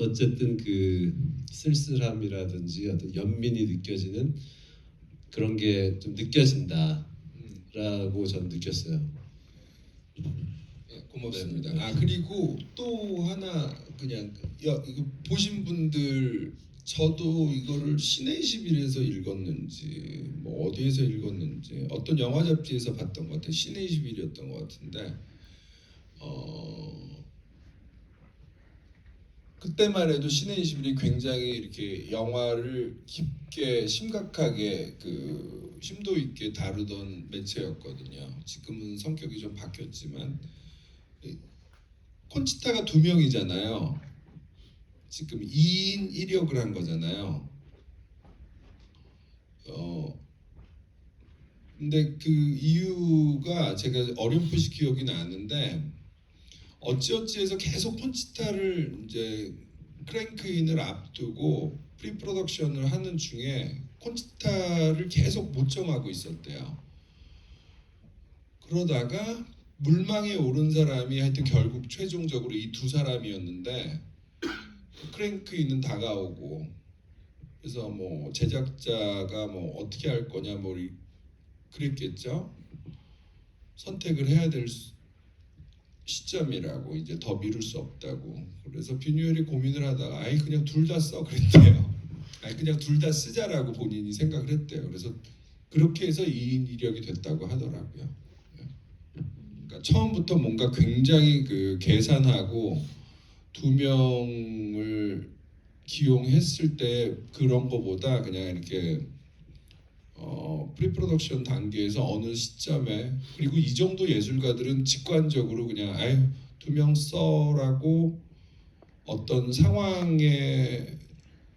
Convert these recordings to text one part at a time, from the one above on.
어쨌든 그 쓸쓸함이라든지 어떤 연민이 느껴지는 그런 게 좀 느껴진다라고 음, 저는 느꼈어요. 예, 고맙습니다. 네. 아 그리고 또 하나 그냥 야 이거 보신 분들 저도 이거를 신의 21에서 읽었는지 뭐 어디에서 읽었는지 어떤 영화 잡지에서 봤던 것 같아요. 신의 21이었던 것 같은데 어 그때만 해도 신의 21이 굉장히 이렇게 영화를 깊게 심각하게 그 심도 있게 다루던 매체였거든요. 지금은 성격이 좀 바뀌었지만 이 콘치타가 두 명이잖아요. 지금 2인 1역을 한 거잖아요. 어 근데 그 이유가 제가 어렴풋이 기억이 나는데 어찌어찌해서 계속 콘치타를 이제 크랭크인을 앞두고 프리 프로덕션을 하는 중에 콘치타를 계속 못 정하고 있었대요. 그러다가 물망에 오른 사람이 하여튼 결국 최종적으로 이 두 사람이었는데 크랭크인은 다가오고 그래서 뭐 제작자가 뭐 어떻게 할 거냐 뭐 이- 그랬겠죠. 선택을 해야 될 수- 시점이라고 이제 더 미룰 수 없다고. 그래서 뷰뉴얼이 고민을 하다가 아예 그냥 둘 다 써. 그랬대요. 아예 그냥 둘 다 쓰자라고 본인이 생각을 했대요. 그래서 그렇게 해서 2인 1역이 됐다고 하더라고요. 예. 그러니까 처음부터 뭔가 굉장히 그 계산하고 두 명을 기용했을 때 그런 거보다 그냥 이렇게 어, 프리프로덕션 단계에서 어느 시점에 그리고 이 정도 예술가들은 직관적으로 그냥 아유 두 명 써라고 어떤 상황에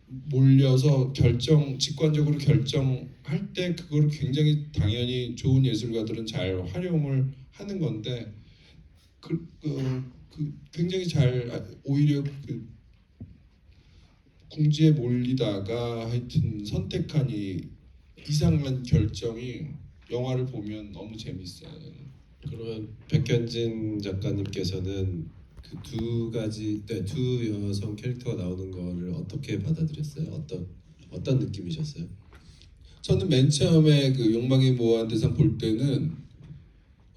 몰려서 결정 직관적으로 결정할 때 그걸 굉장히 당연히 좋은 예술가들은 잘 활용을 하는 건데 그, 그, 그 굉장히 잘 아, 오히려 그 궁지에 몰리다가 하여튼 선택한 이 이상한 결정이 영화를 보면 너무 재밌어요. 그러면 백현진 작가님께서는 그 두 가지, 네, 두 여성 캐릭터가 나오는 거를 어떻게 받아들였어요? 어떤 어떤 느낌이셨어요? 저는 맨 처음에 그 욕망의 모한대상 볼 때는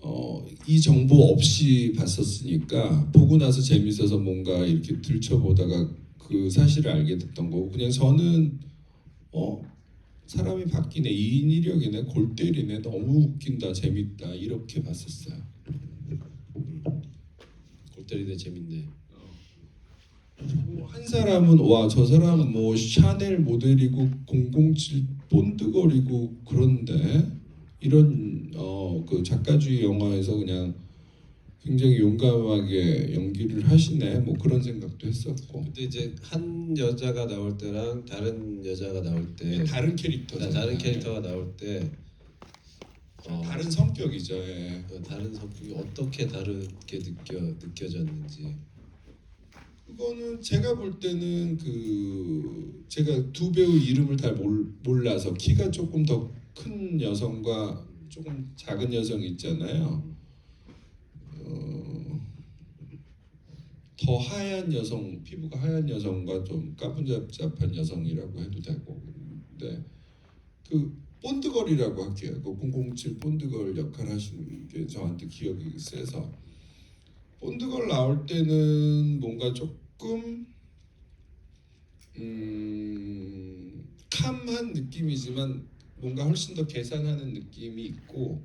어, 이 정보 없이 봤었으니까 보고 나서 재밌어서 뭔가 이렇게 들춰보다가 그 사실을 알게 됐던 거고 그냥 저는 어 사람이 바뀌네. 2인 1역이네. 골 때리네. 너무 웃긴다. 재밌다. 이렇게 봤었어요. 골때리네. 재밌네. 뭐한 사람은 와 저 사람은 뭐 샤넬 모델이고 007 본드걸이고 그런데 이런 어 그 작가주의 영화에서 그냥 굉장히 용감하게 연기를 하시네. 뭐 그런 생각도 했었고. 근데 이제 한 여자가 나올 때랑 다른 여자가 나올 때 다른 캐릭터 다- 다른 캐릭터가 나올 때 어, 다른 성격이죠. 예. 어, 다른 성격이 어떻게 다르게 느껴 느껴졌는지. 그거는 제가 볼 때는 그 제가 두 배우 이름을 잘 몰, 몰라서 키가 조금 더 큰 여성과 조금 작은 여성이 있잖아요. 어, 더 하얀 여성, 피부가 하얀 여성과 좀 까분잡잡한 여성이라고 해도 되고, 근데 그 본드걸이라고 할게요. 그 007 본드걸 역할 하시는 게 저한테 기억이 세서. 본드걸 나올 때는 뭔가 조금 음, 캄한 느낌이지만 뭔가 훨씬 더 계산하는 느낌이 있고